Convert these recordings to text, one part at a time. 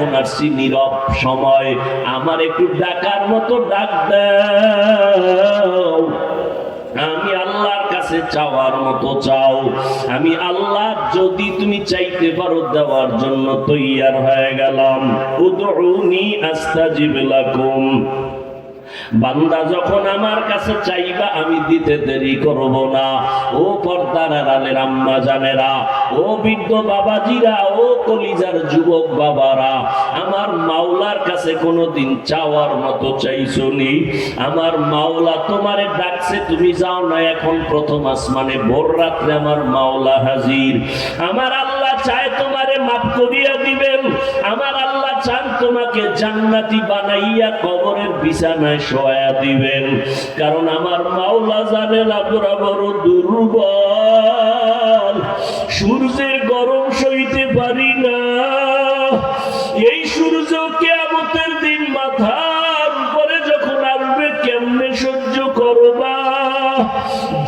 এখন আসছি নীরব সময়। আমার একটু ডাকার মতো ডাক আমি আল্লাহর কাছে চাওয়ার মতো চাও। আমি আল্লাহ, যদি তুমি চাইতে পারো দেওয়ার জন্য তৈয়ার হয়ে গেলাম। উদরুনি আস্তাজিব লাকুম। বান্দা যখন আমার কাছে চাইবা, আমি দিতে দেরি করব না। ও পর্দার আড়ালের আম্মা জানেরা, ও বৃদ্ধ বাবাজিরা, ও কলিজার যুবক বাবারা, আমার মাওলার কাছে কোনোদিন চাওয়ার মতো চাইছো নি? আমার মাওলা তোমারে ডাকছে, তুমি যাও না, এখন প্রথম আসমানে, ভোর রাত্রে আমার মাওলা হাজির। আমার আল্লাহ চায় তোমারে মাফ করিয়া দিবেন। চান তোমাকে জান্নাতি বানাইয়া কবরের বিছানায় শোয়া দিবেন। কারণ আমার মাওলা জানেন আমরা বড় দুর্বল। সূর্যের গরম সইতে পারি না। এই সূর্য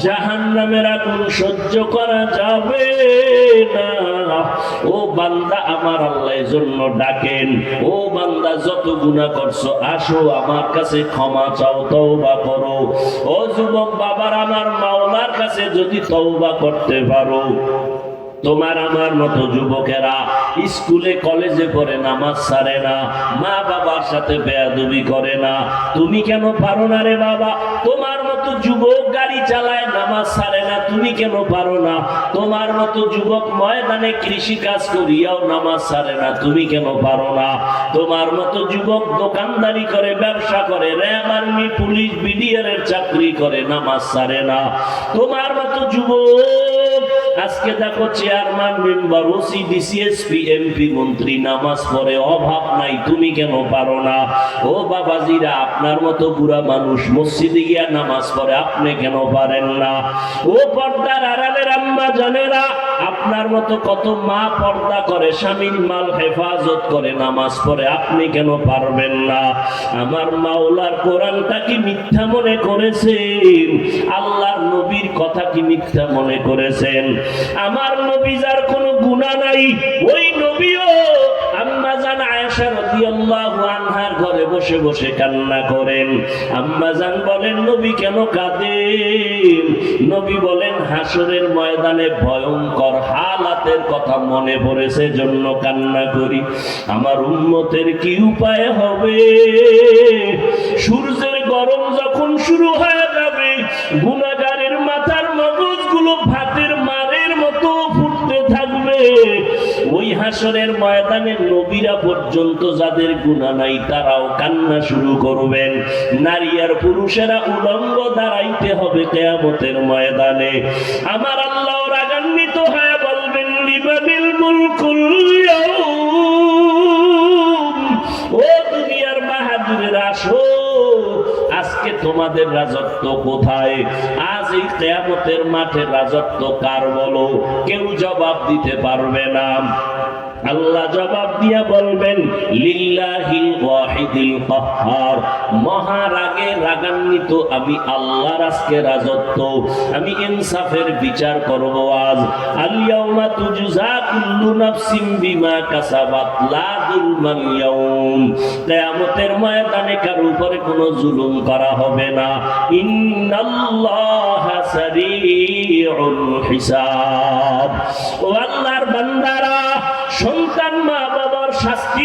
জাহান আগুন সহ্য করা যাবে না। ও বান্দা, আমার আল্লাহ জন্য ডাকেন। ও বান্দা, যত গুণা করছ, আসো আমার কাছে ক্ষমা চাও, তওবা করো। ও যুবক বাবার, আমার মাওলার কাছে যদি তওবা করতে পারো। তোমার আমার মতো যুবকেরা, স্কুলে, কলেজে পড়ে নামাজ সারে না, মা বাবার সাথে বেয়াদবি করে না। তুমি কেন পারো না রে বাবা? তোমার মতো যুবক গাড়ি চালায় নামাজ সারে না, তুমি কেন পারো না? তোমার মতো যুবক ময়দানে কৃষি কাজ করিয়াও নামাজ সারে না, তুমি কেন পারো না? তোমার মতো যুবক দোকানদারি করে, ব্যবসা করে, র্যাব আর্মি, পুলিশ বিডিআর এর চাকরি করে, নামাজ সারে না। তোমার মতো যুবক আজকে দেখো chairman, member, OC DC SP MP মন্ত্রী, নামাজ পড়ে অভাব নাই, তুমি কেন পারো না? ও বাবাজিরা, আপনার মতো বুড়া মানুষ মসজিদে গিয়া নামাজ পড়ে, আপনি কেন পারেন না? ও পর্দার আড়ালের আম্মা জানেরা, আপনার মতো কত মা পর্দা করে, স্বামীর মাল হেফাজত করে নামাজ পড়ে, আপনি কেন পারবেন না? আমার মাওলার কোরআনটা কি মিথ্যা মনে করেছেন? আল্লাহর কথা কি মিথ্যা মনে করেছেন? আমার নবী যার কোনো গুণা নাই, ওই নবীও ভয়ঙ্কর কথা মনে পড়েছে জন্য কান্না করি। আমার উন্মতের কি উপায় হবে? সূর্যের গরম যখন শুরু হয়ে যাবে গুণাগারের মাথার মগজগুলো ভাতের মারের মতো ফুটতে থাকবে। ওই হাসরের ময়দানে নবীরা পর্যন্ত যাদের গুণা নাই, তারাও কান্না শুরু করবেন। নারী আর পুরুষেরা উলঙ্গ দাঁড়াইতে হবে কেয়ামতের ময়দানে। আমার আল্লাহ রাগান্বিত হয়ে বলবেন লিবাবিল মুলকুল তোমাদের রাজত্ব কোথায়? আজ এই কেয়ামতের মাঠে রাজত্ব কার বলো? কেউ জবাব দিতে পারবে না। আল্লাহ জবাব দিয়া বলবেন লিল্লাহিল মহারাগে রাগান্বিত, আমি আল্লাহর আজকে রাজত্ব, আমি ইনসাফের বিচার করব আজ। আলিয়াউমা তুজজা কুল্লু নাফসিম বিমা কাসাবাত, লা যুলমাল ইয়াউম। কিয়ামতের ময়দানে কারও উপরে কোনো জুলুম করা হবে না। ইন্নাল্লাহা সারিউল হিসাব। ও আল্লাহর বান্দারা, সন্তান মা বাবার শাস্তি